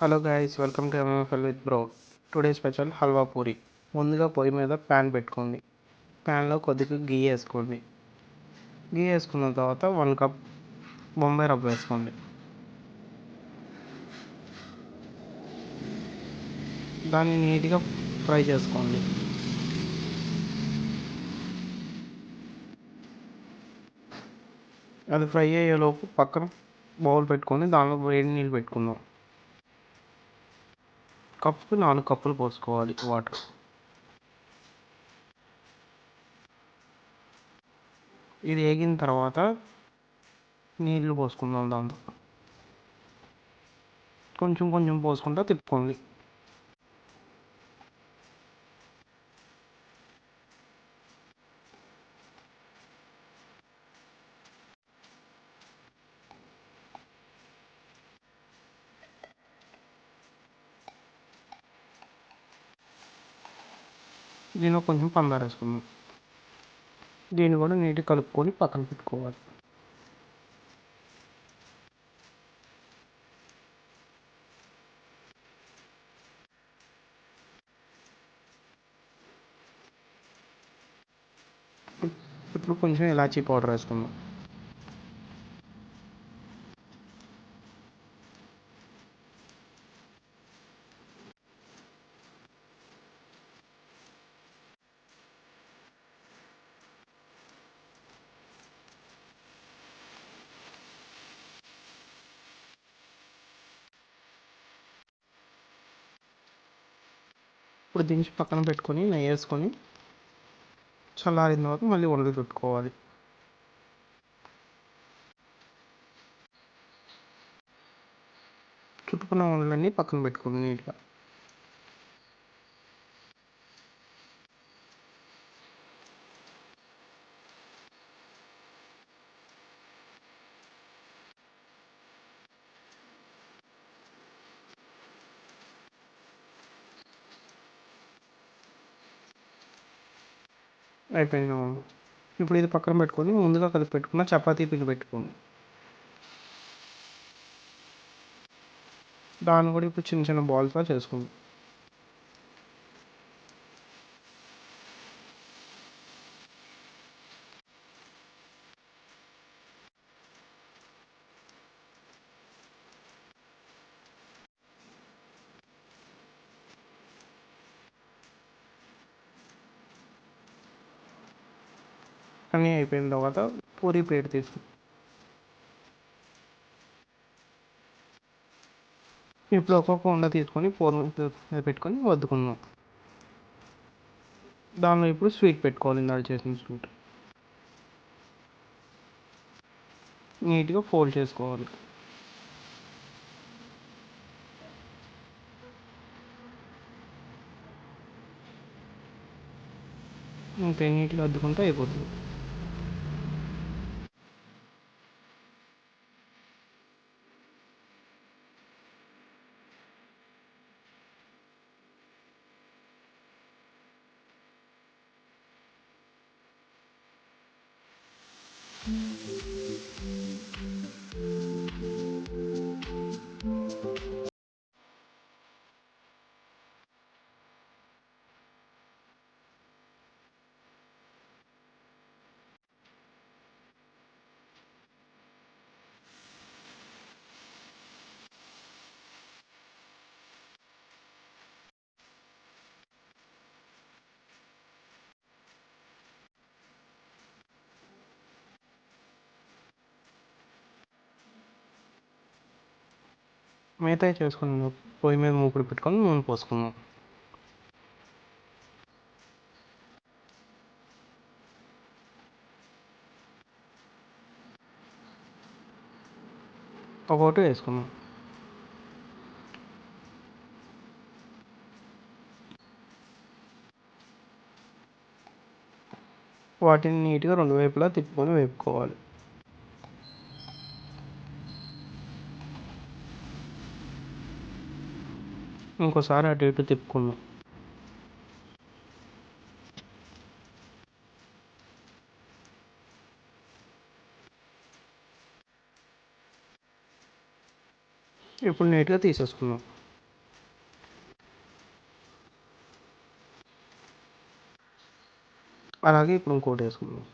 Hello guys welcome to MFL with bro today special halwa puri ముందుగా పొయ్యి మీద pan పెట్టుకోండి. ప్యాన్లో కొద్దిగా గీ వేసుకోండి. గీ వేసుకున్న తర్వాత వన్ కప్ బొంబాయి రవ్వ వేసుకోండి. దాన్ని నీట్గా ఫ్రై చేసుకోండి. అది ఫ్రై అయ్యేలోపు పక్కన బౌల్ పెట్టుకొని దానిలో వేడి నీళ్ళు పెట్టుకుందాం. కప్పు నాలుగు కప్పులు పోసుకోవాలి వాటర్. ఇది వేగిన తర్వాత నీళ్ళు పోసుకుందాం దాంట్లో కొంచెం కొంచెం పోసుకుంటా తిప్పుకోండి. దీనిలో కొంచెం పందారు వేసుకుందాం. దీన్ని కూడా నీట్గా కలుపుకొని పక్కన పెట్టుకోవాలి. ఇప్పుడు కొంచెం ఇలాచీ పౌడర్ వేసుకుందాం. ఇప్పుడు దించి పక్కన పెట్టుకొని నెయ్యి వేసుకొని చల్లారిన తర్వాత మళ్ళీ వండలు చుట్టుకోవాలి చుట్టుకున్న వండలన్నీ పక్కన పెట్టుకుని నీట్గా. అయిపోయింది ఇప్పుడు ఇది పక్కన పెట్టుకొని ముందుగా కలిపి పెట్టుకున్న చపాతీ పిండి పెట్టుకోండి. దాన్ని కూడా ఇప్పుడు చిన్న చిన్న బాల్స్గా చేసుకోండి అన్నీ అయిపోయిన తర్వాత పూరి ప్లేట్ తీసుకు. ఇప్పుడు ఒక్కొక్క ఉండ తీసుకొని పూర్వం పెట్టుకొని వద్దుకున్నాం దానిలో ఇప్పుడు స్వీట్ పెట్టుకోవాలి ఇందాక చేసిన స్వీట్. నీట్గా ఫోల్డ్ చేసుకోవాలి. ఇంకా నీట్గా అద్దుకుంటే అయిపోతుంది. మిగతాయి చేసుకున్నాం పొయ్యి మీద మూకుడు పెట్టుకొని నూనె పోసుకుందాం ఒకటి వేసుకుందాం వాటిని నీట్గా రెండు వైపులా తిప్పుకొని వేపుకోవాలి. ఇంకోసారి అటు ఇటు తిప్పుకున్నాం ఇప్పుడు నీట్గా తీసేసుకున్నాం అలాగే ఇప్పుడు ఇంకోటి వేసుకున్నాం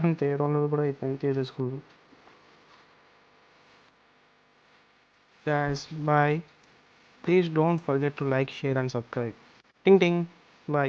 అంతే రెండోది కూడా అయిపోయింది తీసేసుకుందాం guys bye please don't forget to like share and subscribe ting ting